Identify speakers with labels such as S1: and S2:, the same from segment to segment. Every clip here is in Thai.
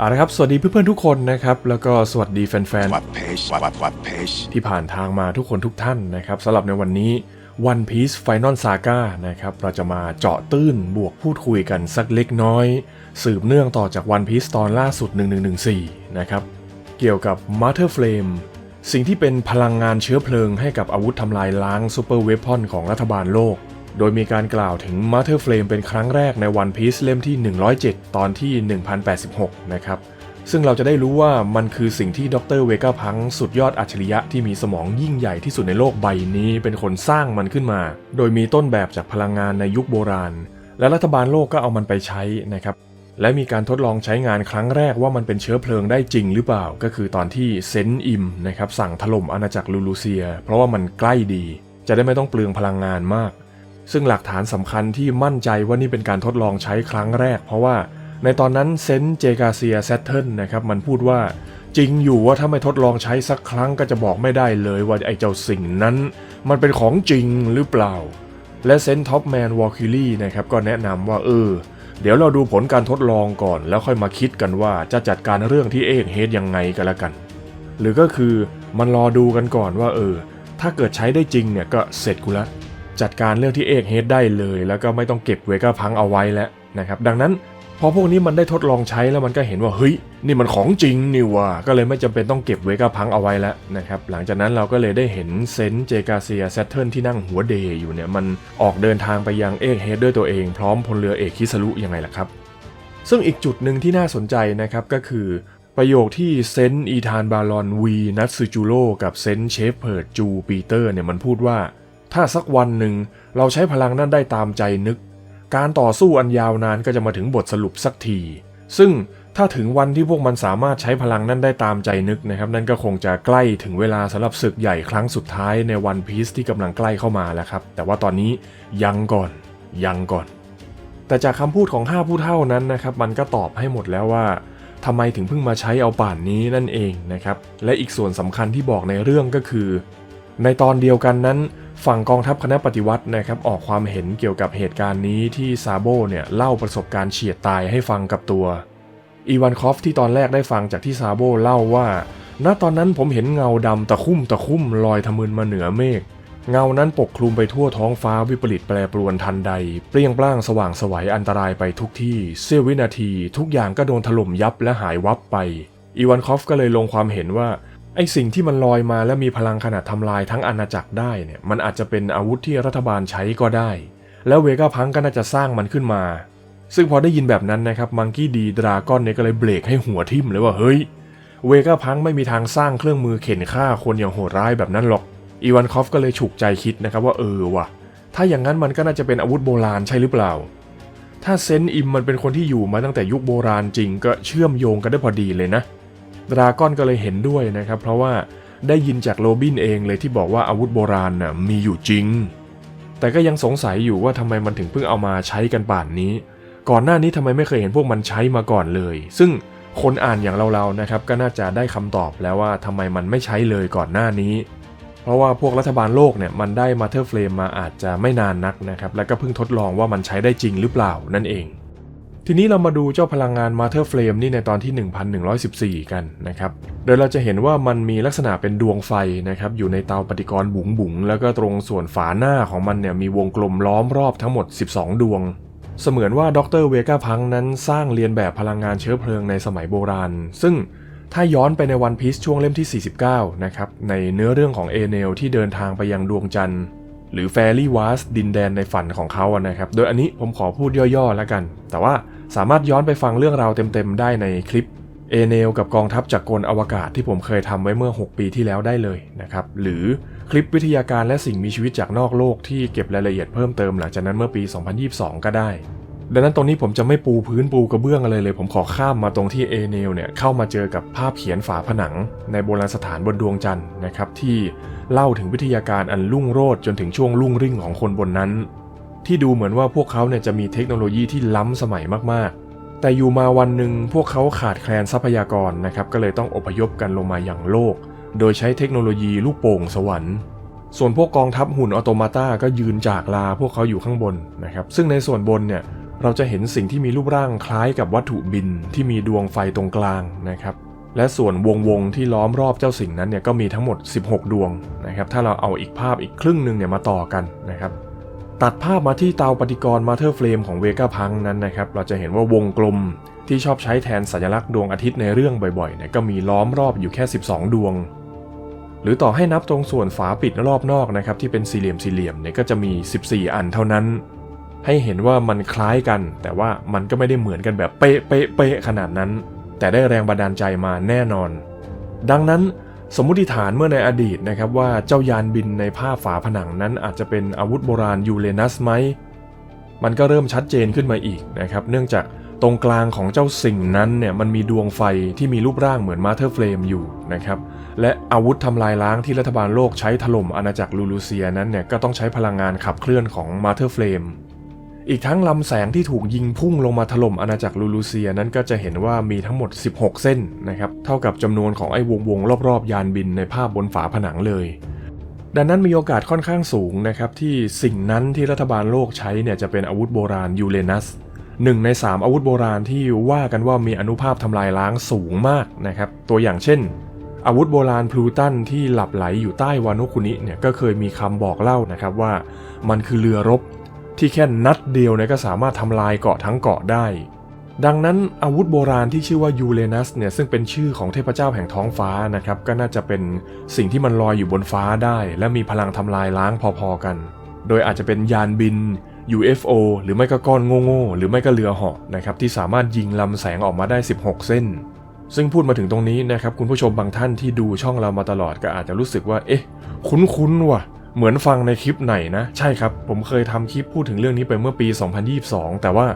S1: เอาละครับ สวัสดีเพื่อนๆทุกคนนะครับ แล้วก็สวัสดีแฟน
S2: What page? What what page?
S1: ๆที่ผ่านทางมาทุกคนทุกท่านนะครับสำหรับในวันนี้ One Piece Final Saga นะครับ เราจะมาเจาะตื้นบวกพูดคุยกันสักเล็กน้อย สืบเนื่องต่อจาก One Piece ตอนล่าสุด 1114 นะครับ เกี่ยวกับ Master Flame สิ่งที่เป็นพลังงานเชื้อเพลิงให้กับอาวุธทำลายล้างซูเปอร์เวพอนของรัฐบาลโลก โดยมีการกล่าวถึง Master Flame เป็นครั้งแรกใน One Piece เล่มที่ 107 ตอนที่ 1086 นะครับ ซึ่งเราจะได้รู้ว่ามันคือสิ่งที่ดรเวก้าพังสุดยอดอัจฉริยะที่มีสมองยิ่งใหญ่ที่สุดในโลกใบนี้เป็นคนสร้างมันขึ้นมา โดยมีต้นแบบจากพลังงานในยุคโบราณ และรัฐบาลโลกก็เอามันไปใช้นะครับและมีการทดลองใช้งานครั้งแรกว่ามันเป็นเชื้อเพลิงได้จริงหรือเปล่า ก็คือตอนที่เซนต์อิมนะครับสั่งถล่มอาณาจักรลูลูเซีย เพราะว่ามันใกล้ดี จะได้ไม่ต้องเปลืองพลังงานมาก ซึ่งหลักฐานสำคัญที่มั่นใจว่านี่เป็นการทดลองใช้ครั้งแรก เพราะว่าในตอนนั้นเซนต์เจกาเซียแซตเทิลนะครับมันพูดว่าจริงอยู่ว่าถ้าไม่ทดลองใช้สักครั้งก็จะบอกไม่ได้เลยว่าไอ้เจ้าสิ่งนั้น มันเป็นของจริงหรือเปล่า และเซนต์ท็อปแมนวอลคิลี่นะครับก็แนะนำว่าเออ เดี๋ยวเราดูผลการทดลองก่อน แล้วค่อยมาคิดกันว่าจะจัดการเรื่องที่เอกเฮดยังไงกันละกัน หรือก็คือมันรอดูกันก่อนว่าเออ ถ้าเกิดใช้ได้จริงเนี่ยก็เสร็จกูละ จัดการเรื่องที่เอกเฮดได้เลย แล้วก็ไม่ต้องเก็บเวก้าพังเอาไว้แล้วนะครับดังนั้นพอพวกนี้มันได้ทดลองใช้แล้วมันก็เห็นว่าเฮ้ยนี่มันของจริงนี่ว่าก็เลยไม่จำเป็นต้องเก็บเวก้าพังเอาไว้แล้วนะครับหลังจากนั้นเราก็เลยได้เห็นเซนต์เจกาเซียแซตเทิลที่นั่งหัวเดย์อยู่เนี่ยมันออกเดินทางไปยังเอกเฮดด้วยตัวเองพร้อมพลเรือเอกคิสรุยังไงล่ะครับ ซึ่งอีกจุดหนึ่งที่น่าสนใจนะครับก็คือประโยคที่เซนต์อีธานบาลอนวีนัตซูจูโร่กับเซนต์เชฟเพิร์ดจูปีเตอร์เนี่ยมันพูดว่า ถ้าสักวันหนึ่งเราใช้พลังนั้นได้ตามใจนึก การต่อสู้อันยาวนานก็จะมาถึงบทสรุปสักที ซึ่งถ้าถึงวันที่พวกมันสามารถใช้พลังนั้นได้ตามใจนึกนะครับ นั่นก็คงจะใกล้ถึงเวลาสำหรับศึกใหญ่ครั้งสุดท้ายในวันพีซที่กำลังใกล้เข้ามาแล้วครับ แต่ว่าตอนนี้ยังก่อนยังก่อน แต่จากคำพูดของ 5 ผู้เท่านั้นนะครับ มันก็ตอบให้หมดแล้วว่าทำไมถึงเพิ่งมาใช้เอาป่านนี้นั่นเองนะครับ และอีกส่วนสำคัญที่บอกในเรื่องก็คือ ในตอนเดียวกันนั้น ฝั่งกองทัพคณะปฏิวัตินะครับออกความเห็นเกี่ยวกับเหตุการณ์นี้ที่ซาโบเนี่ยเล่าประสบการณ์เฉียดตายให้ฟังกับตัวอีวานคอฟที่ตอนแรกได้ฟังจากที่ซาโบเล่าว่า ณตอนนั้นผมเห็นเงาดำตะคุ่มตะคุ่มลอยทะมึนมาเหนือเมฆเงานั้นปกคลุมไปทั่วท้องฟ้าวิปริตแปรปรวนทันใด เปรี้ยงปร้างสว่างสวัยอันตรายไปทุกที่เสี้ยววินาที ทุกอย่างก็โดนถล่มยับและหายวับไปอีวานคอฟก็เลยลงความเห็นว่า ไอสิ่งที่มันลอยมาและมีพลังขนาดทำลายทั้งอาณาจักรได้เนี่ยมันอาจจะเป็นอาวุธที่รัฐบาลใช้ก็ได้ แล้วเวก้าพังก็น่าจะสร้างมันขึ้นมา ซึ่งพอได้ยินแบบนั้นนะครับมังกี้ดีดราก้อนเนี่ยก็เลยเบรกให้หัวทิ่มเลยว่าเฮ้ยเวก้าพังไม่มีทางสร้างเครื่องมือเข็นฆ่าคนอย่างโหดร้ายแบบนั้นหรอกอีวานคอฟก็เลยฉุกใจคิดนะครับว่าเออว่ะ ถ้าอย่างนั้นมันก็น่าจะเป็นอาวุธโบราณใช่หรือเปล่า ถ้าเซนต์อิมมันเป็นคนที่อยู่มาตั้งแต่ยุคโบราณจริงก็เชื่อมโยงกันได้พอดีเลยนะ ดราก้อนก็เลยเห็นด้วยนะครับ เพราะว่าได้ยินจากโรบินเองเลยที่บอกว่าอาวุธโบราณน่ะมีอยู่จริง แต่ก็ยังสงสัยอยู่ว่าทำไมมันถึงเพิ่งเอามาใช้กันป่านนี้ ก่อนหน้านี้ทำไมไม่เคยเห็นพวกมันใช้มาก่อนเลย ซึ่งคนอ่านอย่างเราๆนะครับก็น่าจะได้คำตอบแล้วว่าทำไมมันไม่ใช้เลยก่อนหน้านี้ เพราะว่าพวกรัฐบาลโลกเนี่ยมันได้มาเทอร์เฟลมมาอาจจะไม่นานนักนะครับ แล้วก็เพิ่งทดลองว่ามันใช้ได้จริงหรือเปล่านั่นเอง ทีนี้เรามาดูเจ้าพลังงานมาเ e อร์เฟลมนี่ในตอนที่ 1114 กันนะครับ โดยเราจะเห็นว่ามันมีลักษณะเป็นดวงไฟนะครับอยู่ในเตาปฏิกรณ์บุ๋งบุ๋งๆแล้วก็ตรงส่วนฝาหน้าของมันเนี่ยมีวงกลมล้อมรอบทั้งหมด 12 ดวง เสมือนว่าดรเวกาพังนั้นสร้างเรียนแบบพลังงานเชื้อเพลิงในสมัยโบราณ ซึ่งถ้าย้อนไปในวันพีซช่วงเล่มที่ 49 นะครับในเนื้อเรื่องของเอเนลที่เดินทางไปยังดวงจันทร์ หรือแฟรี่วาสดินแดนในฝันของเขาอะนะครับ โดยอันนี้ผมขอพูดย่อๆแล้วกัน แต่ว่าสามารถย้อนไปฟังเรื่องราวเต็มๆได้ในคลิปเอเนลกับกองทัพจากกลอวกาศที่ผมเคยทำไว้เมื่อ 6 ปีที่แล้วได้เลยนะครับ หรือคลิปวิทยาการและสิ่งมีชีวิตจากนอกโลกที่เก็บรายละเอียดเพิ่มเติมหลังจากนั้นเมื่อปี 2022 ก็ได้ ดังนั้นตรงนี้ผมจะไม่ปูพื้นปูกระเบื้องอะไรเลย ผมขอข้ามมาตรงที่เอเนลเนี่ยเข้ามาเจอกับภาพเขียนฝาผนังในโบราณสถานบนดวงจันทร์นะครับที่ เล่าถึงวิทยาการอันรุ่งโรจน์จนถึงช่วงรุ่งริ่งของคนบนนั้น ที่ดูเหมือนว่าพวกเขาเนี่ยจะมีเทคโนโลยีที่ล้ำสมัยมากๆ แต่อยู่มาวันหนึ่งพวกเขาขาดแคลนทรัพยากรนะครับก็เลยต้องอพยพกันลงมาอย่างโลก โดยใช้เทคโนโลยีลูกโป่งสวรรค์ ส่วนพวกกองทัพหุ่นออโตมาตาก็ยืนจากลาพวกเขาอยู่ข้างบนนะครับซึ่งในส่วนบนเนี่ยเราจะเห็นสิ่งที่มีรูปร่างคล้ายกับวัตถุบินที่มีดวงไฟตรงกลางนะครับ และส่วนวงวงๆที่ล้อมรอบเจ้าสิ่งนั้นเนี่ยก็มีทั้งหมด 16 ดวงนะครับ ถ้าเราเอาอีกภาพอีกครึ่งหนึ่งเนี่ยมาต่อกันนะครับตัดภาพมาที่เตาปฏิกรณ์มาเธอร์เฟลมของเวก้าพังนั้นนะครับ เราจะเห็นว่าวงกลมที่ชอบใช้แทนสัญลักษณ์ดวงอาทิตย์ในเรื่องบ่อยๆเนี่ยก็มีล้อมรอบอยู่แค่ 12 ดวง หรือต่อให้นับตรงส่วนฝาปิดรอบนอกนะครับที่เป็นสี่เหลี่ยมสี่เหลี่ยมเนี่ยก็จะมี 14 อันเท่านั้น ให้เห็นว่ามันคล้ายกัน แต่ว่ามันก็ไม่ได้เหมือนกันแบบเป๊ะเป๊ะเป๊ะขนาดนั้น แต่ได้แรงบันดาลใจมาแน่นอน ดังนั้นสมมุติฐานเมื่อในอดีตนะครับว่าเจ้ายานบินในภาฝาผนังนั้นอาจจะเป็นอาวุธโบราณยูเรนัสไหม มันก็เริ่มชัดเจนขึ้นมาอีกนะครับ เนื่องจากตรงกลางของเจ้าสิ่งนั้นเนี่ยมันมีดวงไฟที่มีรูปร่างเหมือนมาเธอร์เฟลมอยู่นะครับ และอาวุธทำลายล้างที่รัฐบาลโลกใช้ถล่มอาณาจักรลูลูเซียนั้นเนี่ยก็ต้องใช้พลังงานขับเคลื่อนของมาเธอร์เฟลม อีกทั้งลำแสงที่ถูกยิงพุ่งลงมาถล่มอาณาจักรลูลูเซียนั้นก็จะเห็นว่ามีทั้งหมด 16 เส้นนะครับเท่ากับจำนวนของไอ้วงวงๆรอบๆ ยานบินในภาพบนฝาผนังเลย ดังนั้นมีโอกาสค่อนข้างสูงนะครับที่สิ่งนั้นที่รัฐบาลโลกใช้เนี่ยจะเป็นอาวุธโบราณยูเรนัสหนึ่งใน 3 อาวุธโบราณที่ว่ากันว่ามีอนุภาพทำลายล้างสูงมากนะครับตัวอย่างเช่น อาวุธโบราณพลูตันที่หลับไหลอยู่ใต้วานุคุนิเนี่ยก็เคยมีคำบอกเล่านะครับว่า มันคือเรือรบ ที่แค่นัดเดียวเนี่ยก็สามารถทำลายเกาะทั้งเกาะได้ ดังนั้นอาวุธโบราณที่ชื่อว่ายูเรนัสเนี่ยซึ่งเป็นชื่อของเทพเจ้าแห่งท้องฟ้านะครับก็น่าจะเป็นสิ่งที่มันลอยอยู่บนฟ้าได้ และมีพลังทำลายล้างพอๆกัน โดยอาจจะเป็นยานบิน UFO หรือไม่ก็ก้อนโง่ๆหรือไม่ก็เรือเหาะนะครับที่สามารถยิงลำแสงออกมาได้ 16 เส้น ซึ่งพูดมาถึงตรงนี้นะครับคุณผู้ชมบางท่านที่ดูช่องเรามาตลอดก็อาจจะรู้สึกว่า เอ๊ะ คุ้นๆว่ะ เหมือนฟังในคลิปไหนนะ ใช่ครับ ผมเคยทำคลิปพูดถึงเรื่องนี้ไปเมื่อปี 2022 แต่ว่า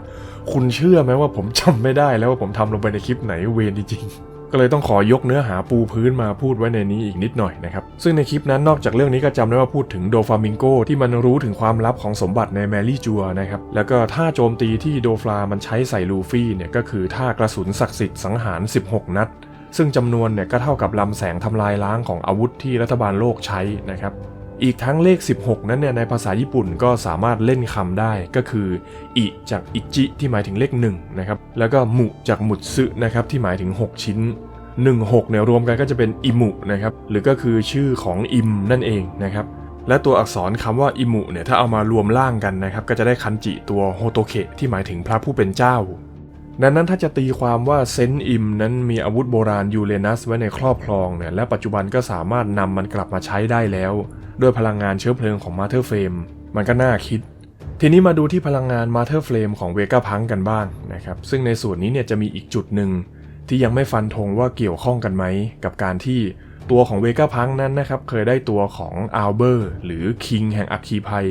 S1: คุณเชื่อไหมว่าผมจำไม่ได้แล้วว่าผมทำลงไปในคลิปไหนเวรจริงๆก็เลยต้องขอยกเนื้อหาปูพื้นมาพูดไว้ในนี้อีกนิดหน่อยนะครับ ซึ่งในคลิปนั้นนอกจากเรื่องนี้ก็จำได้ว่าพูดถึงโดฟามิงโกที่มันรู้ถึงความลับของสมบัติในแมรี่จัวนะครับ แล้วก็ท่าโจมตีที่โดฟลามันใช้ใส่ลูฟี่เนี่ยก็คือท่ากระสุนศักดิ์สิทธิ์สังหาร 16 นัด ซึ่งจำนวนเนี่ยก็เท่ากับลำแสงทำลายล้างของอาวุธที่รัฐบาลโลกใช้นะครับ อีกทั้งเลข 16 นั้นเนี่ยในภาษาญี่ปุ่นก็สามารถเล่นคำได้ก็คืออิจากอิจิที่หมายถึงเลข1นะครับแล้วก็มุจากมุตสึนะครับที่หมายถึง 6 ชิ้น 16เนี่ยรวมกันก็จะเป็นอิมุนะครับหรือก็คือชื่อของอิมนั่นเองนะครับและตัวอักษรคำว่าอิมุเนี่ยถ้าเอามารวมล่างกันนะครับก็จะได้คันจิตัวโฮโตเคะที่หมายถึงพระผู้เป็นเจ้าดังนั้นถ้าจะตีความว่าเซนอิมนั้นมีอาวุธโบราณยูเรนัสไว้ในครอบครองเนี่ยและปัจจุบันก็สามารถนำมันกลับมาใช้ได้แล้ว ด้วยพลังงานเชื้อเพลิงของมาเธอร์เฟรมมันก็น่าคิด ทีนี้มาดูที่พลังงานมาเธอร์เฟรมของเวกาพังกันบ้างนะครับซึ่งในส่วนนี้เนี่ยจะมีอีกจุดหนึ่งที่ยังไม่ฟันธงว่าเกี่ยวข้องกันไหมกับการที่ตัวของเวกาพังนั้นนะครับเคยได้ตัวของอัลเบอร์หรือคิงแห่งอัคคีภัย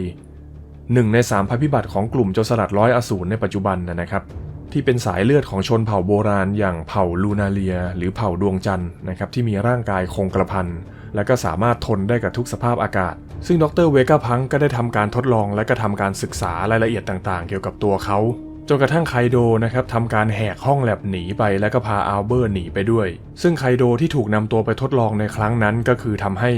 S1: หนึ่งในสามภัยพิบัติของกลุ่มโจรสลัดร้อยอสูรในปัจจุบันนะนะครับที่เป็นสายเลือดของชนเผ่าโบราณอย่างเผ่าลูนาเลีย หรือเผ่าดวงจันทร์นะครับที่มีร่างกายคงกระพัน และก็สามารถทนได้กับทุกสภาพอากาศ ซึ่งดรเวกาพังก็ได้ทำการทดลองและก็ทำการศึกษารายละเอียดต่างๆ เกี่ยวกับตัวเขาจนกระทั่งไคโดนะครับทำการแหกห้องแลบหนีไปแล้วก็พาอัลเบอร์หนีไปด้วย ซึ่งไคโดที่ถูกนำตัวไปทดลองในครั้งนั้นก็คือทำให้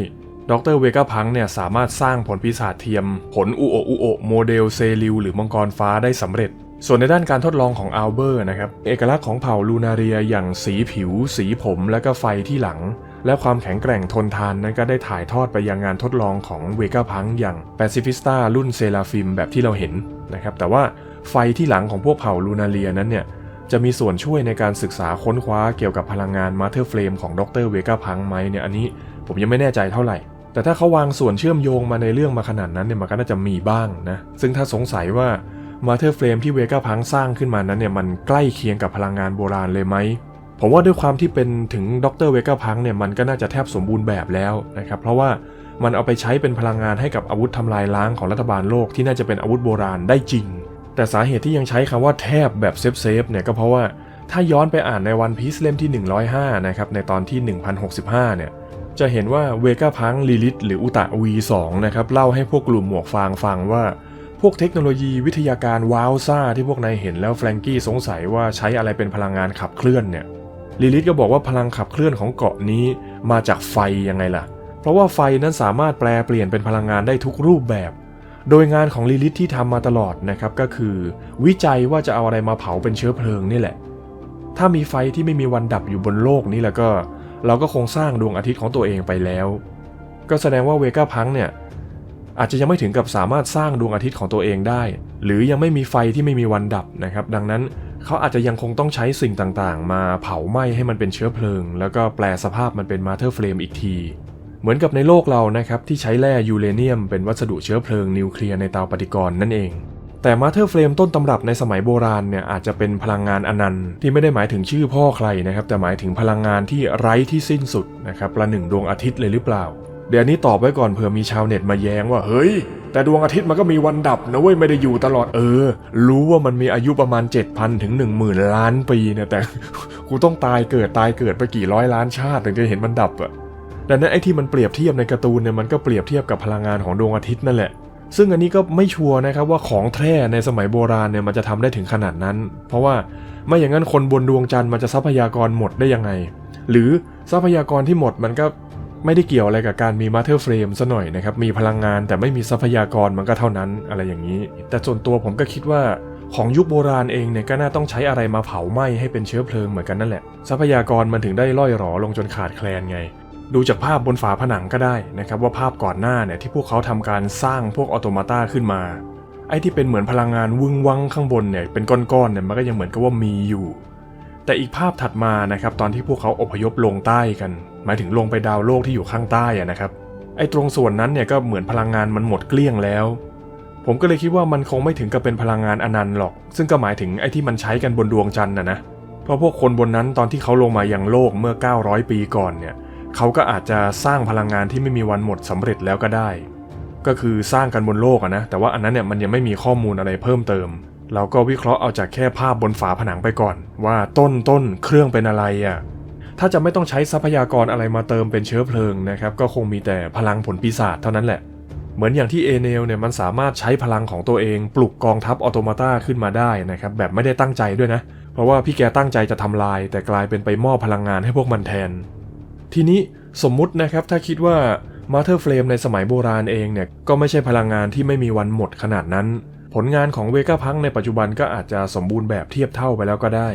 S1: ดรเวกาพังเนี่ยสามารถสร้างผลปีศาจเทียม ผลอุโออุโอโมเดลเซริวหรือมังกรฟ้าได้สำเร็จ ส่วนในด้านการทดลองของอัลเบอร์นะครับ เอกลักษณ์ของเผ่าลูนาเรียอย่างสีผิว สีผมและก็ไฟที่หลัง และความแข็งแกร่งทนทานนั้นก็ได้ถ่ายทอดไปยังงานทดลองของเวกาพังอย่างแปซิฟิสตารุ่นเซราฟิมแบบที่เราเห็นนะครับแต่ว่าไฟที่หลังของพวกเผ่าลูนาเรียนั้นเนี่ยจะมีส่วนช่วยในการศึกษาค้นคว้าเกี่ยวกับพลังงานมาเธอร์เฟลมของดรเวกาพังไหมเนี่ยอันนี้ผมยังไม่แน่ใจเท่าไหร่ แต่ถ้าเขาวางส่วนเชื่อมโยงมาในเรื่องมาขนาดนั้นเนี่ยมันก็น่าจะมีบ้างนะซึ่งถ้าสงสัยว่ามาเธอร์เฟลมที่เวกาพังสร้างขึ้นมานั้นเนี่ยมันใกล้เคียงกับพลังงานโบราณเลยไหม ผมว่าด้วยความที่เป็นถึงดรเวกาพังเนี่ยมันก็น่าจะแทบสมบูรณ์แบบแล้วนะครับ เพราะว่ามันเอาไปใช้เป็นพลังงานให้กับอาวุธทำลายล้างของรัฐบาลโลกที่น่าจะเป็นอาวุธโบราณได้จริง แต่สาเหตุที่ยังใช้คำว่าแทบแบบเซฟเซฟเนี่ยก็เพราะว่าถ้าย้อนไปอ่านในวันพีซเล่มที่ 105 นะครับ ในตอนที่ 1065 เนี่ย จะเห็นว่าเวกาพังลิลิตหรืออุตะ V2 นะครับ เล่าให้พวกกลุ่มหมวกฟางฟังว่า พวกเทคโนโลยีวิทยาการว้าวซ่าที่พวกนายเห็นแล้วแฟรงกี้สงสัยว่าใช้อะไรเป็นพลังงานขับเคลื่อนเนี่ย ลิลิตก็บอกว่าพลังขับเคลื่อนของเกาะนี้มาจากไฟยังไงล่ะ เพราะว่าไฟนั้นสามารถแปลเปลี่ยนเป็นพลังงานได้ทุกรูปแบบ โดยงานของลิลิทที่ทำมาตลอดนะครับก็คือ วิจัยว่าจะเอาอะไรมาเผาเป็นเชื้อเพลิงนี่แหละ ถ้ามีไฟที่ไม่มีวันดับอยู่บนโลกนี้แล้วก็ เราก็คงสร้างดวงอาทิตย์ของตัวเองไปแล้ว ก็แสดงว่าเวก้าพังเนี่ยอาจจะยังไม่ถึงกับสามารถสร้างดวงอาทิตย์ของตัวเองได้ หรือยังไม่มีไฟที่ไม่มีวันดับนะครับ ดังนั้น เขาอาจจะยังคงต้องใช้สิ่งต่างๆ มาเผาไหม้ให้มันเป็นเชื้อเพลิง แล้วก็แปลสภาพมันเป็นมาเธอร์เฟลมอีกที เหมือนกับในโลกเรานะครับที่ใช้แร่ยูเรเนียมเป็นวัสดุเชื้อเพลิงนิวเคลียร์ในเตาปฏิกรณ์นั่นเอง แต่มาเธอร์เฟลมต้นตำรับในสมัยโบราณเนี่ยอาจจะเป็นพลังงานอนันต์ที่ไม่ได้หมายถึงชื่อพ่อใครนะครับแต่หมายถึงพลังงานที่ไร้ที่สิ้นสุดนะครับประหนึ่งดวงอาทิตย์เลยหรือเปล่า เดี๋ยวนี้ตอบไว้ก่อนเผื่อมีชาวเน็ตมาแย้งว่าเฮ้ย แต่ดวงอาทิตย์มันก็มีวันดับนะเว้ยไม่ได้อยู่ตลอดเออ รู้ว่ามันมีอายุประมาณ 7,000 ถึง 10,000 ล้านปีเนี่ยแต่กูต้องตายเกิดตายเกิดไปกี่ร้อยล้านชาติถึงจะเห็นมันดับอะดังนั้นไอ้ที่มันเปรียบเทียบในการ์ตูนเนี่ยมันก็เปรียบเทียบกับพลังงานของดวงอาทิตย์นั่นแหละซึ่งอันนี้ก็ไม่ชัวร์นะครับว่าของแท้ในสมัยโบราณเนี่ยมันจะทำได้ถึงขนาดนั้น เพราะว่าไม่อย่างนั้นคนบนดวงจันทร์มันจะทรัพยากรหมดได้ยังไง หรือทรัพยากรที่หมดมันก็ ไม่ได้เกี่ยวอะไรกับการมีมาเธอร์เฟรมซะหน่อยนะครับ มีพลังงานแต่ไม่มีทรัพยากรมันก็เท่านั้นอะไรอย่างนี้ แต่ส่วนตัวผมก็คิดว่าของยุคโบราณเองเนี่ยก็น่าต้องใช้อะไรมาเผาไหม้ให้เป็นเชื้อเพลิงเหมือนกันนั่นแหละ ทรัพยากรมันถึงได้ล่อยหรอลงจนขาดแคลนไง ดูจากภาพบนฝาผนังก็ได้นะครับว่าภาพก่อนหน้าเนี่ยที่พวกเขาทำการสร้างพวกออโตมาตาขึ้นมา ไอ้ที่เป็นเหมือนพลังงานวึงวังข้างบนเนี่ยเป็นก้อนๆเนี่ยมันก็ยังเหมือนกับว่ามีอยู่ แต่อีกภาพถัดมานะครับตอนที่พวกเขาอพยพลงใต้กัน หมายถึงลงไปดาวโลกที่อยู่ข้างใต้อะนะครับ ไอ้ตรงส่วนนั้นเนี่ยก็เหมือนพลังงานมันหมดเกลี้ยงแล้ว ผมก็เลยคิดว่ามันคงไม่ถึงกับเป็นพลังงานอนันต์หรอก ซึ่งก็หมายถึงไอ้ที่มันใช้กันบนดวงจันทร์นะนะ เพราะพวกคนบนนั้นตอนที่เขาลงมายังโลกเมื่อ 900 ปีก่อนเนี่ยเขาก็อาจจะสร้างพลังงานที่ไม่มีวันหมดสำเร็จแล้วก็ได้ ก็คือสร้างกันบนโลกอะนะ แต่ว่าอันนั้นเนี่ยมันยังไม่มีข้อมูลอะไรเพิ่มเติม เราก็วิเคราะห์เอาจากแค่ภาพบนฝาผนังไปก่อน ว่าต้นต้นเครื่องเป็นอะไรอะ่ะ ถ้าจะไม่ต้องใช้ทรัพยากรอะไรมาเติมเป็นเชื้อเพลิงนะครับก็คงมีแต่พลังผลปีศาจเท่านั้นแหละ เหมือนอย่างที่เอเนลเนี่ยมันสามารถใช้พลังของตัวเอง ปลุกกองทัพออโตมาตาขึ้นมาได้นะครับแบบไม่ได้ตั้งใจด้วยนะ เพราะว่าพี่แกตั้งใจจะทำลาย แต่กลายเป็นไปมอบพลังงานให้พวกมันแทน ทีนี้สมมุตินะครับถ้าคิดว่ามาเธอร์เฟลมในสมัยโบราณเองเนี่ยก็ไม่ใช่พลังงานที่ไม่มีวันหมดขนาดนั้น ผลงานของเวก้าพังในปัจจุบันก็อาจจะสมบูรณ์แบบเทียบเท่าไปแล้วก็ได้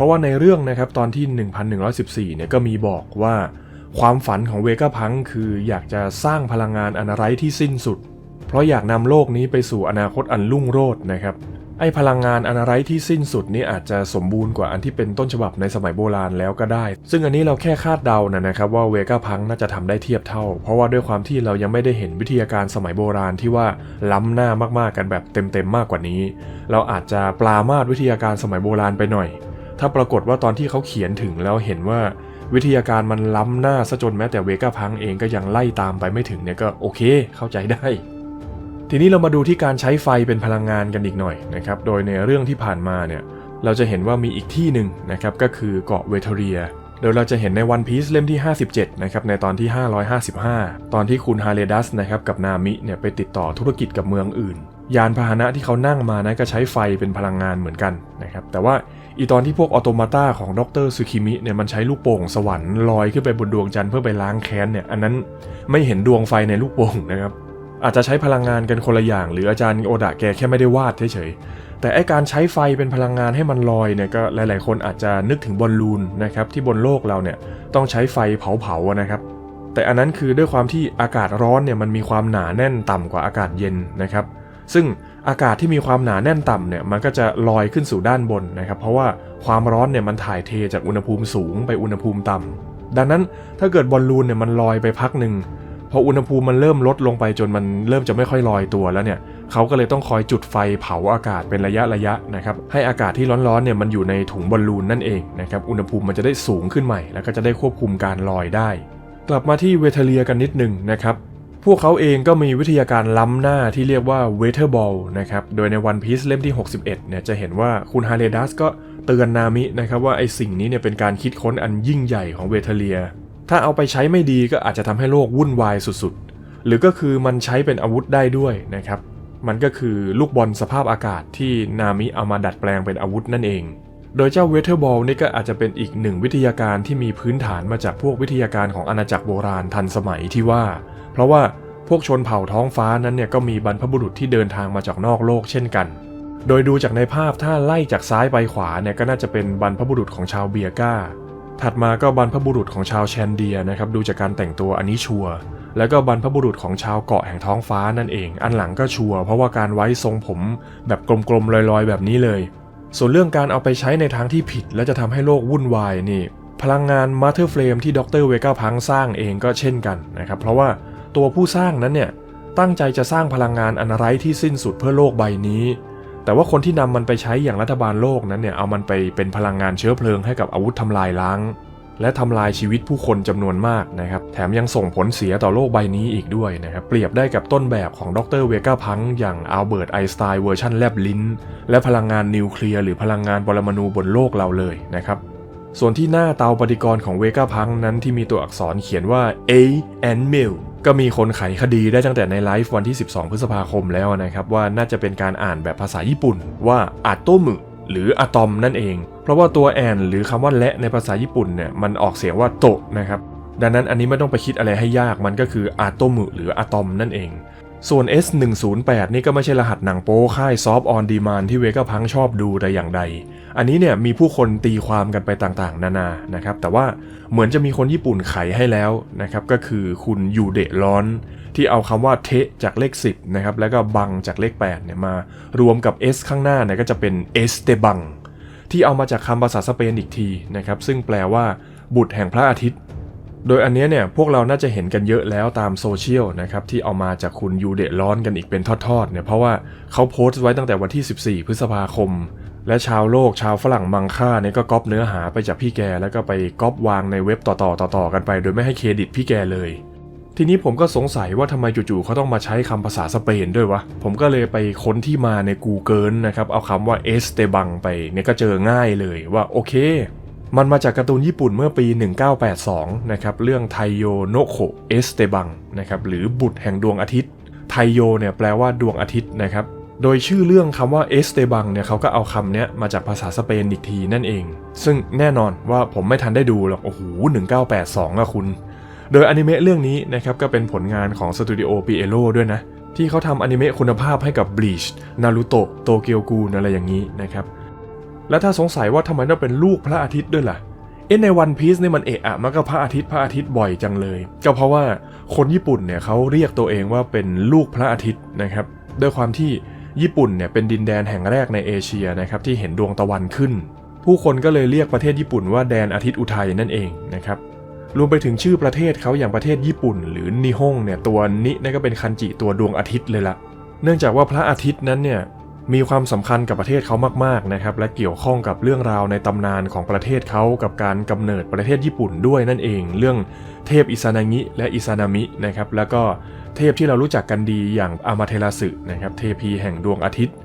S1: ราะว่าในเรื่องนะครับตอนที่ 1114เนี่ยก็มีบอกว่า ความฝันของเวก้าพังคืออยากจะสร้างพลังงานอนาไรที่สิ้นสุด เพราะอยากนำโลกนี้ไปสู่อนาคตอันรุ่งโรจน์นะครับไอพลังงานอนาไรที่สิ้นสุดนี้อาจจะสมบูรณ์กว่าอันที่เป็นต้นฉบับในสมัยโบราณแล้วก็ได้ ซึ่งอันนี้เราแค่คาดเดานะนะครับว่าเวก้าพังน่าจะทำได้เทียบเท่า เพราะว่าด้วยความที่เรายังไม่ได้เห็นวิทยาการสมัยโบราณที่ว่าล้ำหน้ามากๆกันแบบเต็มๆมากกว่านี้ เราอาจจะปลามาดวิทยาการสมัยโบราณไปหน่อย ถ้าปรากฏว่าตอนที่เขาเขียนถึงแล้วเห็นว่าวิทยาการมันล้ำหน้าซะจนแม้แต่เวก้าพังเองก็ยังไล่ตามไปไม่ถึงเนี่ยก็โอเคเข้าใจได้ ทีนี้เรามาดูที่การใช้ไฟเป็นพลังงานกันอีกหน่อยนะครับ โดยในเรื่องที่ผ่านมาเนี่ยเราจะเห็นว่ามีอีกที่หนึ่งนะครับก็คือเกาะเวเทเรีย โดยเราจะเห็นในวันพีซเล่มที่ 57 นะครับในตอนที่ 555 ตอนที่คุณฮาเลดัสนะครับกับนามิเนี่ยไปติดต่อธุรกิจกับเมืองอื่น ยานพาหนะที่เขานั่งมานะก็ใช้ไฟเป็นพลังงานเหมือนกันนะครับแต่ว่า อีตอนที่พวกออโตมาตาของดรซูคิมิเนี่ยมันใช้ลูกโป่งสวรรค์ลอยขึ้นไปบนดวงจันทร์เพื่อไปล้างแค้นเนี่ยอันนั้นไม่เห็นดวงไฟในลูกโป่งนะครับอาจจะใช้พลังงานกันคนละอย่าง หรืออาจารย์โอดะแกแค่ไม่ได้วาดเฉยๆแต่ไอการใช้ไฟเป็นพลังงานให้มันลอยเนี่ยก็หลายๆ คนอาจจะนึกถึงบอลลูนนะครับที่บนโลกเราเนี่ยต้องใช้ไฟเผาๆนะครับแต่อันนั้นคือด้วยความที่อากาศร้อนเนี่ยมันมีความหนาแน่นต่ำกว่าอากาศเย็นนะครับซึ่ง อากาศที่มีความหนาแน่นต่ำเนี่ยมันก็จะลอยขึ้นสู่ด้านบนนะครับ เพราะว่าความร้อนเนี่ยมันถ่ายเทจากอุณหภูมิสูงไปอุณหภูมิต่ำดังนั้นถ้าเกิดบอลลูนเนี่ยมันลอยไปพักหนึ่งพออุณหภูมิมันเริ่มลดลงไปจนมันเริ่มจะไม่ค่อยลอยตัวแล้วเนี่ยเขาก็เลยต้องคอยจุดไฟเผาอากาศเป็นระยะระยะนะครับให้อากาศที่ร้อนๆเนี่ยมันอยู่ในถุงบอลลูนนั่นเองนะครับอุณหภูมิมันจะได้สูงขึ้นใหม่ แล้วก็จะได้ควบคุมการลอยได้ กลับมาที่เวเทเลียกันนิดหนึ่งนะครับ พวกเขาเองก็มีวิทยาการล้ำหน้าที่เรียกว่าเวเทอร์บอลนะครับ โดยในวันพีซเล่มที่ 61 เนี่ยจะเห็นว่าคุณฮาเลดัสก็เตือนนามินะครับว่าไอสิ่งนี้เนี่ยเป็นการคิดค้นอันยิ่งใหญ่ของเวเทเลีย ถ้าเอาไปใช้ไม่ดีก็อาจจะทำให้โลกวุ่นวายสุดๆ หรือก็คือมันใช้เป็นอาวุธได้ด้วยนะครับ มันก็คือลูกบอลสภาพอากาศที่นามิเอามาดัดแปลงเป็นอาวุธนั่นเอง โดยเจ้าเวเทอร์บอลนี่ก็อาจจะเป็นอีกหนึ่งวิทยาการที่มีพื้นฐานมาจากพวกวิทยาการของอาณาจักรโบราณทันสมัยที่ว่า ราะว่าพวกชนเผ่าท้องฟ้านั้นเนี่ยก็มีบรรพบุรุษที่เดินทางมาจากนอกโลกเช่นกัน โดยดูจากในภาพถ้าไล่จากซ้ายไปขวาเนี่ยก็น่าจะเป็นบรรพบุรุษของชาวเบียก้า ถัดมาก็บรรพบุรุษของชาวแชนเดียนะครับดูจากการแต่งตัวอันนี้ชัวร์แล้วก็บรรพบุรุษของชาวเกาะแห่งท้องฟ้านั่นเอง อันหลังก็ชัวร์เพราะว่าการไว้ทรงผมแบบกลมๆลอยๆ แบบนี้เลย ส่วนเรื่องการเอาไปใช้ในทางที่ผิด และจะทำให้โลกวุ่นวายนี่ พลังงานมาเ t อร์เฟลมที่ดรเวก้าพังสร้างเองก็เช่นกันนะครับเพราะว่า ตัวผู้สร้างนั้นเนี่ยตั้งใจจะสร้างพลังงานอันไร้ที่สิ้นสุดเพื่อโลกใบนี้ แต่ว่าคนที่นำมันไปใช้อย่างรัฐบาลโลกนั้นเนี่ยเอามันไปเป็นพลังงานเชื้อเพลิงให้กับอาวุธทำลายล้าง และทำลายชีวิตผู้คนจำนวนมากนะครับแถมยังส่งผลเสียต่อโลกใบนี้อีกด้วยนะครับเปรียบได้กับต้นแบบของดรเวกาพังอย่างอัลเบิร์ตไอน์สไตน์เวอร์ชันแลบลิ้น และพลังงานนิวเคลียร์หรือพลังงานปรมาณูบนโลกเราเลยนะครับ ส่วนที่หน้าเตาปฏิกรณ์ของเวก้าพังนั้นที่มีตัวอักษรเขียนว่า A and Mill ก็มีคนไขคดีได้ตั้งแต่ในไลฟ์วันที่ 12 พฤษภาคมแล้วนะครับ ว่าน่าจะเป็นการอ่านแบบภาษาญี่ปุ่นว่าอะโตมุหรืออะตอมนั่นเอง เพราะว่าตัวแอนหรือคำว่าและในภาษาญี่ปุ่นเนี่ยมันออกเสียงว่าโตะนะครับ ดังนั้นอันนี้ไม่ต้องไปคิดอะไรให้ยากมันก็คืออะโตมุหรืออะตอมนั่นเอง ส่วน S108 นี่ก็ไม่ใช่รหัสหนังโป้ค่ายซอฟออนดีมานที่เวกาพังชอบดูแต่อย่างใด อันนี้เนี่ยมีผู้คนตีความกันไปต่างๆ นานานะครับ แต่ว่าเหมือนจะมีคนญี่ปุ่นไขให้แล้วนะครับ ก็คือคุณยูเดะร้อน ที่เอาคำว่าเทจากเลข 10 นะครับ แล้วก็บังจากเลข 8 เนี่ยมารวมกับ S ข้างหน้าเนี่ยก็จะเป็นเอสเตบังที่เอามาจากคำภาษาสเปนอีกทีนะครับ ซึ่งแปลว่าบุตรแห่งพระอาทิตย์ โดยอันเนี้ยเนี่ยพวกเราน่าจะเห็นกันเยอะแล้วตามโซเชียลนะครับที่เอามาจากคุณยูเดร้อนกันอีกเป็นทอดๆเนี่ยเพราะว่าเขาโพสต์ไว้ตั้งแต่วันที่ 14 พฤษภาคม และชาวโลกชาวฝรั่งมังค่าเนี่ยก็ก๊อปเนื้อหาไปจากพี่แก แล้วก็ไปก๊อปวางในเว็บต่อๆต่อๆกันไป โดยไม่ให้เครดิตพี่แกเลย ทีนี้ผมก็สงสัยว่าทำไมจู่ๆเขาต้องมาใช้คำภาษาสเปนด้วยวะผมก็เลยไปค้นที่มาใน Google นะครับเอาคำว่า e s t e b a n ไปเนี่ยก็เจอง่ายเลยว่าโอเค มันมาจากการ์ตูนญี่ปุ่นเมื่อปี 1982 นะครับ เรื่องไทโยโนโคเอสเตบังนะครับ หรือบุตรแห่งดวงอาทิตย์ ไทโยเนี่ยแปลว่าดวงอาทิตย์นะครับ โดยชื่อเรื่องคำว่าเอสเตบังเนี่ยเขาก็เอาคำเนี้ยมาจากภาษาสเปนอีกทีนั่นเอง ซึ่งแน่นอนว่าผมไม่ทันได้ดูหรอก โอ้โห 1982อะคุณ โดยอนิเมะเรื่องนี้นะครับก็เป็นผลงานของสตูดิโอปีเอโ o ด้วยนะ ที่เขาทำอนิเมะคุณภาพให้กับ Bleach Naruto Tokyo Ghoul อะไรอย่างนี้นะครับ แล้วถ้าสงสัยว่าทำไมต้องเป็นลูกพระอาทิตย์ด้วยล่ะ เอ๊ะในวันพีซเนี่ยมันเอะอะมันก็พระอาทิตย์พระอาทิตย์บ่อยจังเลย ก็เพราะว่าคนญี่ปุ่นเนี่ยเขาเรียกตัวเองว่าเป็นลูกพระอาทิตย์นะครับด้วยความที่ญี่ปุ่นเนี่ยเป็นดินแดนแห่งแรกในเอเชียนะครับที่เห็นดวงตะวันขึ้น ผู้คนก็เลยเรียกประเทศญี่ปุ่นว่าแดนอาทิตย์อุทัยนั่นเองนะครับรวมไปถึงชื่อประเทศเขาอย่างประเทศญี่ปุ่น หรือนิฮงเนี่ยตัวนินั่ก็เป็นคันจิตัวดวงอาทิตย์เลยละเนื่องจากว่าพระอาทิตย์นั้นเนี่ย มีความสำคัญกับประเทศเขามากๆนะครับและเกี่ยวข้องกับเรื่องราวในตำนานของประเทศเขากับการกำเนิดประเทศญี่ปุ่นด้วยนั่นเอง เรื่องเทพอิซานางิและอิซานามินะครับแล้วก็เทพที่เรารู้จักกันดีอย่างอามาเทราสึนะครับเทพีแห่งดวงอาทิตย์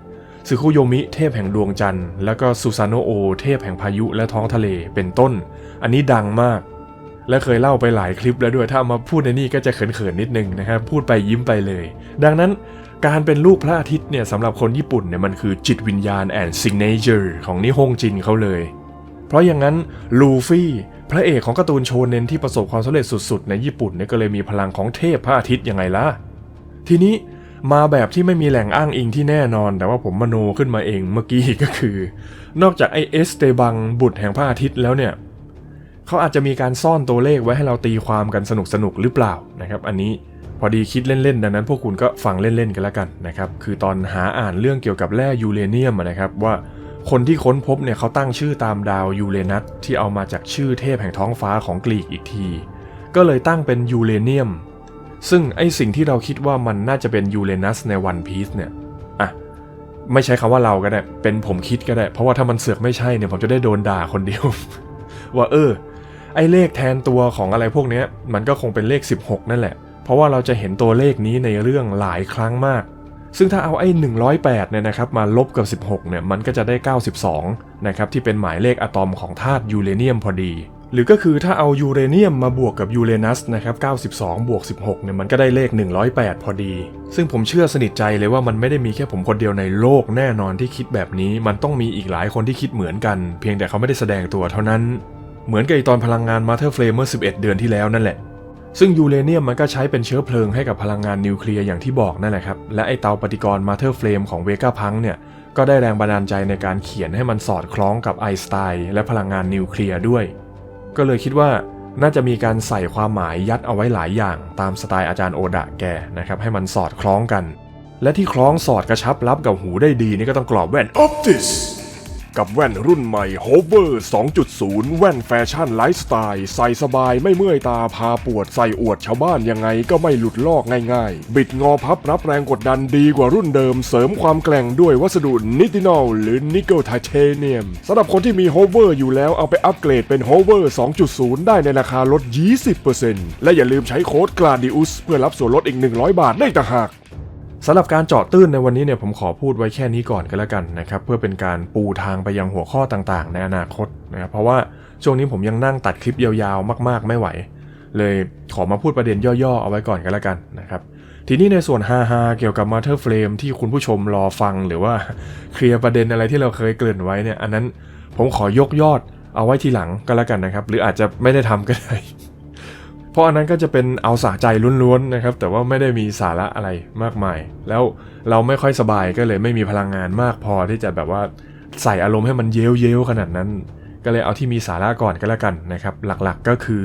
S1: ซึคุโยมิเทพแห่งดวงจันทร์แล้วก็ซูซานโนโอเทพแห่งพายุและท้องทะเลเป็นต้น อันนี้ดังมากและเคยเล่าไปหลายคลิปแล้วด้วย ถ้าเอามาพูดในนี่ก็จะเขินๆนิดนึงนะครับ พูดไปยิ้มไปเลย ดังนั้น การเป็นลูกพระอาทิตย์เนี่ยสำหรับคนญี่ปุ่นเนี่ยมันคือจิตวิญญาณแอนด์ซิงเนเจอร์ของนิฮงจินเขาเลย เพราะอย่างนั้นลูฟี่พระเอกของการ์ตูนโชเนนที่ประสบความสำเร็จสุดๆ ในญี่ปุ่นเนี่ยก็เลยมีพลังของเทพพระอาทิตย์ยังไงล่ะ ทีนี้มาแบบที่ไม่มีแหล่งอ้างอิงที่แน่นอน แต่ว่าผมมโนขึ้นมาเองเมื่อกี้ก็คือ นอกจากไอเอสเตบังบุตรแห่งพระอาทิตย์แล้วเนี่ยเขาอาจจะมีการซ่อนตัวเลขไว้ให้เราตีความกันสนุกสนุกๆหรือเปล่านะครับ อันนี้ พอดีคิดเล่นๆ ดังนั้นพวกคุณก็ฟังเล่นๆ กันแล้วกันนะครับ คือตอนหาอ่านเรื่องเกี่ยวกับแร่ยูเรเนียมนะครับว่าคนที่ค้นพบเนี่ยเขาตั้งชื่อตามดาวยูเรนัสที่เอามาจากชื่อเทพแห่งท้องฟ้าของกรีกอีกที ก็เลยตั้งเป็นยูเรเนียม ซึ่งไอสิ่งที่เราคิดว่ามันน่าจะเป็นยูเรนัสในวันพีซเนี่ยอะไม่ใช้คำว่าเราก็ได้ เป็นผมคิดก็ได้ เพราะว่าถ้ามันเสือกไม่ใช่เนี่ยผมจะได้โดนด่าคนเดียว ว่าเออ ไอเลขแทนตัวของอะไรพวกเนี้ย มันก็คงเป็นเลข 16 นั่นแหละ เพราะว่าเราจะเห็นตัวเลขนี้ในเรื่องหลายครั้งมาก ซึ่งถ้าเอาไอ้ 108 เนี่ยนะครับมาลบกับ 16 เนี่ยมันก็จะได้ 92 นะครับที่เป็นหมายเลขอะตอมของธาตุยูเรเนียมพอดี หรือก็คือถ้าเอายูเรเนียมมาบวกกับยูเรนัสนะครับ92 บวก 16 เนี่ยมันก็ได้เลข 108 พอดี ซึ่งผมเชื่อสนิทใจเลยว่ามันไม่ได้มีแค่ผมคนเดียวในโลกแน่นอนที่คิดแบบนี้ มันต้องมีอีกหลายคนที่คิดเหมือนกัน เพียงแต่เขาไม่ได้แสดงตัวเท่านั้น เหมือนกับไอตอนพลังงานมาเธอร์เฟลเมื่อ11 เดือนที่แล้วนั่นแหละ ซึ่งยูเรเนียมมันก็ใช้เป็นเชื้อเพลิงให้กับพลังงานนิวเคลียร์อย่างที่บอกนั่นแหละครับ และไอเตาปฏิกรณ์มาเธอร์เฟลมของเวกาพังเนี่ยก็ได้แรงบันดาลใจในการเขียนให้มันสอดคล้องกับไอน์สไตน์และพลังงานนิวเคลียร์ด้วย ก็เลยคิดว่าน่าจะมีการใส่ความหมายยัดเอาไว้หลายอย่างตามสไตล์อาจารย์โอดะแกนะครับให้มันสอดคล้องกัน และที่คล้องสอดกระชับรับกับหูได้ดีนี่ก็ต้องกรอบแว่น Optis กับแว่นรุ่นใหม่ Hover 2.0 แว่นแฟชั่นไลฟ์สไตล์ ใส่สบายไม่เมื่อยตาพาปวดใส่อวดชาวบ้านยังไงก็ไม่หลุดลอกง่ายๆ บิดงอพับรับแรงกดดันดีกว่ารุ่นเดิม เสริมความแกร่งด้วยวัสดุนิตินอลหรือนิกเกิลไทเทเนียมสำหรับคนที่มี Hover อยู่แล้วเอาไปอัปเกรดเป็น Hover 2.0 ได้ในราคาลด 20%และอย่าลืมใช้โค้ด GLADIUS เพื่อรับส่วนลดอีก 100 บาทได้ต่างหาก สำหรับการเจาะตื้นในวันนี้เนี่ยผมขอพูดไว้แค่นี้ก่อนก็แล้วกันนะครับเพื่อเป็นการปูทางไปยังหัวข้อต่างๆ ในอนาคตนะครับเพราะว่าช่วงนี้ผมยังนั่งตัดคลิปยาวๆ มากๆ ไม่ไหว เลยขอมาพูดประเด็นย่อๆ เอาไว้ก่อนก็แล้วกันนะครับทีนี้ในส่วนฮาๆเกี่ยวกับ Matter Frame ที่คุณผู้ชมรอฟังหรือว่าเคลียร์ประเด็นอะไรที่เราเคยเกริ่นไว้เนี่ยอันนั้นผมขอยกยอดเอาไว้ทีหลังก็แล้วกันนะครับ หรืออาจจะไม่ได้ทำก็ได้ เพราะอันนั้นก็จะเป็นเอาสะใจล้วนๆนะครับ แต่ว่าไม่ได้มีสาระอะไรมากมาย แล้วเราไม่ค่อยสบายก็เลยไม่มีพลังงานมากพอที่จะแบบว่าใส่อารมณ์ให้มันเย้ยวๆขนาดนั้น ก็เลยเอาที่มีสาระก่อนก็แล้วกันนะครับ หลักๆก็คือ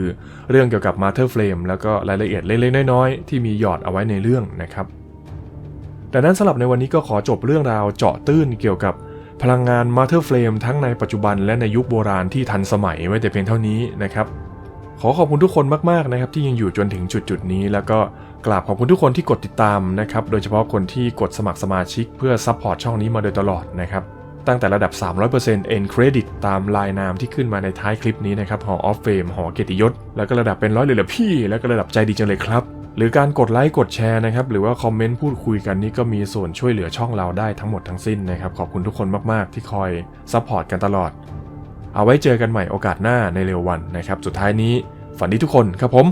S1: เรื่องเกี่ยวกับ Matter Frame แล้วก็รายละเอียดเล็กๆน้อยๆที่มีหยอดเอาไว้ในเรื่องนะครับดังนั้นสำหรับในวันนี้ก็ขอจบเรื่องราวเจาะตื้นเกี่ยวกับพลังงาน Matter Frame ทั้งในปัจจุบันและในยุคโบราณที่ทันสมัยไว้แต่เพียงเท่านี้นะครับ ขอขอบคุณทุกคนมากๆนะครับที่ยังอยู่จนถึงจุดจุดๆนี้ แล้วก็กราบขอบคุณทุกคนที่กดติดตามนะครับโดยเฉพาะคนที่กดสมัครสมาชิกเพื่อซัพพอร์ตช่องนี้มาโดยตลอดนะครับตั้งแต่ระดับ 300% End Credit ตามลายนามที่ขึ้นมาในท้ายคลิปนี้นะครับ Hall of Fame หอเกียรติยศ แล้วก็ระดับเป็นร้อยเลยเหรอพี่ แล้วก็ระดับใจดีจังเลยครับ หรือการกดไลค์กดแชร์นะครับ หรือว่าคอมเมนต์พูดคุยกันนี่ก็มีส่วนช่วยเหลือช่องเราได้ทั้งหมดทั้งสิ้นนะครับ ขอบคุณทุกคนมาก ๆ ที่คอยซัพพอร์ตกันตลอด เอาไว้เจอกันใหม่โอกาสหน้าในเร็ววันนะครับ สุดท้ายนี้ฝันดีทุกคนครับผม